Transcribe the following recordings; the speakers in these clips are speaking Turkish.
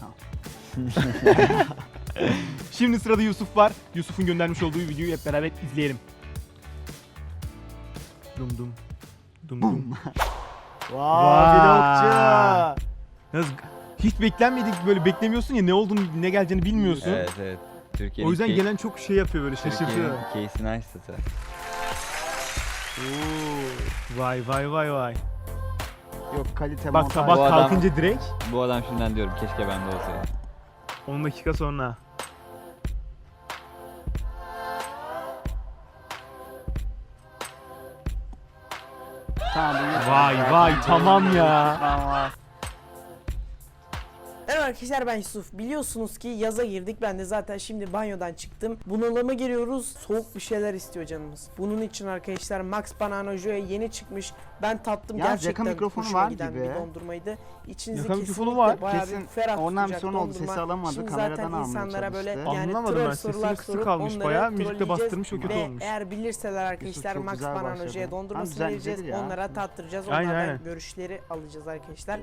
Tamam. Şimdi sırada Yusuf var. Yusuf'un göndermiş olduğu videoyu hep beraber izleyelim. Dum dum. Dum dum. Vay vlogcu. Yalnız hiç beklenmedik böyle beklemiyorsun ya ne olduğunu ne geleceğini bilmiyorsun. Evet evet. Türkiye'nin O yüzden key- gelen çok şey yapıyor böyle şaşırtıyor. Türkiye'nin. Oo. Vay vay vay vay. Yok kalite Bak montaj. sabah Bu adam- kalkınca direkt Bu adam şimdiden diyorum keşke bende olsaydı. 10 dakika sonra. Tamam, bu. Vay, vay, tamam ya. Merhaba arkadaşlar ben Yusuf. Biliyorsunuz ki yaza girdik. Ben de zaten şimdi banyodan çıktım. Bunalıma giriyoruz. Soğuk bir şeyler istiyor canımız. Bunun için arkadaşlar Max Banana Joe yeni çıkmış. Ben tattım Yalnız gerçekten yaka mikrofonu var giden gibi. bir dondurmaydı. İçinizi Yaka mikrofonu var. bayağı Kesin bir ferah ondan bir sorun oldu. dondurma. Sesi alamadı, Şimdi kameradan zaten insanlara böyle yani Anlamadım ben, sorular sesini kısık kalmış bayağı, müzikte trolleyeceğiz bastırmış, o kötü ve olmuş. eğer bilirseler arkadaşlar Max Banana. Joe'ya dondurmasını vereceğiz. ya. Onlara tattıracağız. Onlardan görüşleri alacağız arkadaşlar.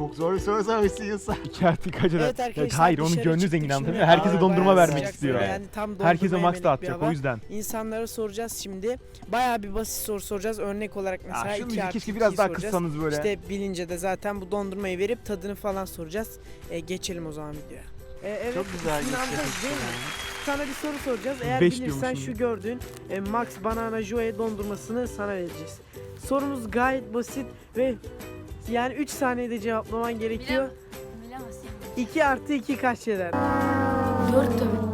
Çok zor bir soru sormuşsun Yusuf. İki artı kaç eder? Evet arkadaşlar hayır onun dışarı gönlü çıktık zengin şimdi. anladın mı? Herkese Hava dondurma bayağı vermek sıcak istiyor. Yani tam Herkese dondurma max yemelik bir dağıtacak hava. o yüzden. İnsanlara soracağız şimdi. Bayağı bir basit soru soracağız. Örnek olarak mesela şu iki müziği artı keşke ikiyi biraz daha soracağız. kıssanız böyle. İşte bilince de zaten bu dondurmayı verip tadını falan soracağız. E, geçelim o zaman videoya. E, evet, Çok güzel değil mi? Sana bir soru soracağız. Eğer Beş bilirsen diyormuşum. şu gördüğün e, Max Banana Joe dondurmasını sana vereceğiz. Sorumuz gayet basit ve yani 3 saniyede cevaplaman gerekiyor. Bilemezsin. 2 artı 2 kaç eder? Dört tabii.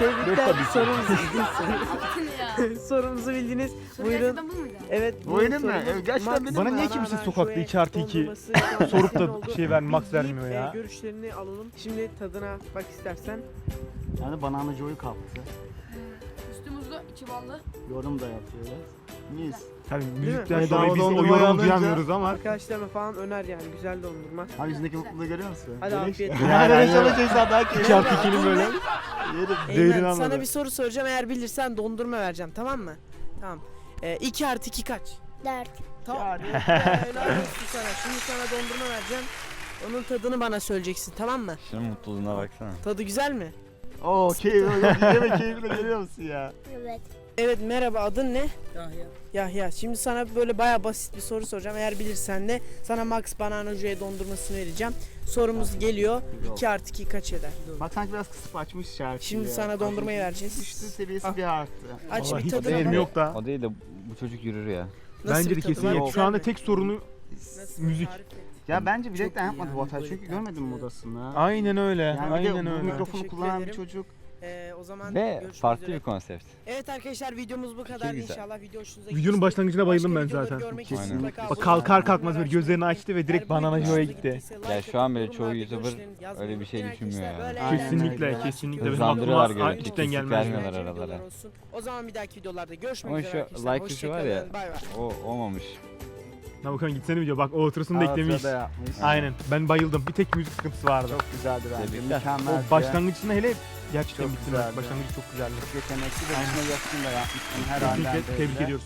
Dört Tebrikler tabii ki. sorumuzu bildiniz. ya. sorumuzu bildiniz. Buyurun. gerçekten bu muydu? Evet. Bu benim mi? sorumuz Evet, gerçekten Max benim Bana mi? niye Banana kimse sokakta Joe 2 artı 2 dondurması şu an sorup da oldu. şey ver max vermiyor deyip, ya. e, görüşlerini alalım. Şimdi tadına bak istersen. Yani banana joy'u kaptı. Üstü muzlu, içi ballı. Yorum da yapıyoruz. Mis. Tabii müzikten dolayı biz o dondurma yorumu alınca- duyamıyoruz ama. Arkadaşlarına falan öner yani güzel dondurma. Abi yüzündeki mutluluğu görüyor musun? Hadi afiyet olsun. Yani Yani- yaşamak insan daha keyifli. 2 artı 2'nin böyle. Yerim. Değerini Eymen anladı. sana bir soru soracağım. Eğer bilirsen dondurma vereceğim tamam mı? Tamam. 2 artı 2 kaç? Dört. Tamam. Yani. Helal olsun sana. Şimdi sana dondurma vereceğim. Onun tadını bana söyleyeceksin tamam mı? Şunun mutluluğuna baksana. Tadı güzel mi? Oo keyifli. Yok yeme keyifli görüyor musun ya? Evet. Evet merhaba adın ne? Yahya. Yahya. Şimdi sana böyle baya basit bir soru soracağım. Eğer bilirsen de sana Max Banana Joe dondurmasını vereceğim. Sorumuz geliyor. 2 artı 2 kaç eder? Bak sanki biraz kısıp açmış şarkıyı. Şimdi ya. sana dondurmayı Düştü vereceğiz. seviyesi Ah. bir arttı. Aç Vallahi bir hiç tadına bak. yok da. O değil de bu çocuk yürür ya. Nasıl Bence bir de tadı kesin var? yok. Şu anda tek sorunu Nasıl? müzik. Ya bence bilerekten iyi yapmadı yani, bu hatayı böyle çünkü mi ediyor. odasını? Aynen öyle. Yani bir de Aynen bu öyle. mikrofonu Teşekkür kullanan bir ederim. çocuk. Ee, o zaman Ve görüşmek farklı üzere. bir konsept. Evet arkadaşlar videomuz bu kadar güzel. inşallah video hoşunuza Videonun başlangıcına bayıldım ben zaten. mutlaka Bak kalkar kalkmaz böyle gözlerini açtı ve direkt banana joy'a gitti. Ya şu an böyle atıp çoğu YouTuber öyle bir şey düşünmüyor arkadaşlar. ya. Böyle Aynen Kesinlikle, kesinlikle. Hızlandırıyorlar görüntüyü, cidden gelmez. vermiyorlar aralara. O zaman bir dahaki videolarda görüşmek Ama üzere şu arkadaşlar. like tuşu var ya. O olmamış. Ha bakalım gitsene video bak o oturusunu da eklemiş. Aynen ben bayıldım. Bir tek müzik sıkıntısı vardı. Çok güzeldi bence. Mükemmel. O başlangıcında hele gerçekten Çok bitti. güzeldi. Başlangıcı çok güzeldi. Yetenekli ve üstüne yakın da yapmış. Her halinden Kesinlikle tebrik ediyoruz.